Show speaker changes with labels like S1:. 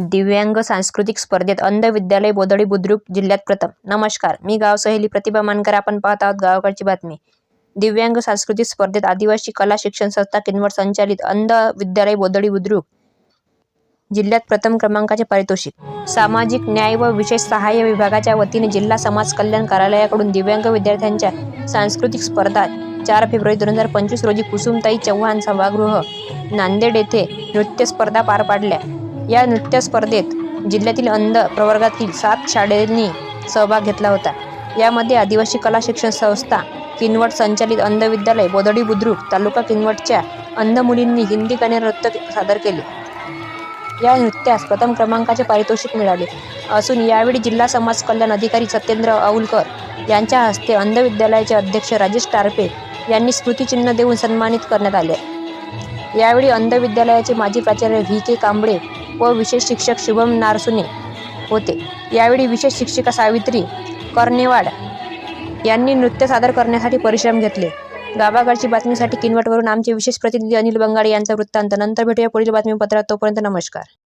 S1: दिव्यांग सांस्कृतिक स्पर्धेत अंध विद्यालय बोदडी बुद्रुक जिल्ह्यात प्रथम. नमस्कार मी गाव सहेली प्रतिभा मानकर. आपण पाहत आहोत गावाकडची बातमी. दिव्यांग सांस्कृतिक स्पर्धेत आदिवासी कला शिक्षण संस्था किनवट संचालित अंध विद्यालय बोदडी बुद्रुक जिल्ह्यात प्रथम क्रमांकाचे पारितोषिक. सामाजिक न्याय व विशेष सहाय्य विभागाच्या वतीने जिल्हा समाज कल्याण कार्यालयाकडून दिव्यांग विद्यार्थ्यांच्या सांस्कृतिक स्पर्धा चार फेब्रुवारी दोन हजार पंचवीस रोजी कुसुमताई चव्हाण सभागृह नांदेड येथे नृत्य स्पर्धा पार पाडल्या. या नृत्य स्पर्धेत जिल्ह्यातील अंध प्रवर्गातील सात शाळांनी सहभाग घेतला होता. यामध्ये आदिवासी कला शिक्षण संस्था किनवट संचालित अंध विद्यालय बोदडी बुद्रुक तालुका किनवटच्या अंध मुलींनी हिंदी गाणे नृत्य सादर केले. या नृत्यास प्रथम क्रमांकाचे पारितोषिक मिळाले. असून यावेळी जिल्हा समाज कल्याण अधिकारी सत्येंद्र औलकर यांच्या हस्ते अंध विद्यालयाचे अध्यक्ष राजेश टारपे यांनी स्मृतिचिन्ह देऊन सन्मानित करण्यात आले. यावेळी अंध विद्यालयाचे माजी प्राचार्य व्ही के कांबळे व विशेष शिक्षक शुभम नारसुने होते. यावेळी विशेष शिक्षिका सावित्री कर्नेवाड यांनी नृत्य सादर करण्यासाठी परिश्रम घेतले. गावाकडची बातमीसाठी किनवटवरून आमचे विशेष प्रतिनिधी अनिल बंगाडे यांचा वृत्तांत. नंतर भेटूया पुढील बातमीपत्रात. तोपर्यंत नमस्कार.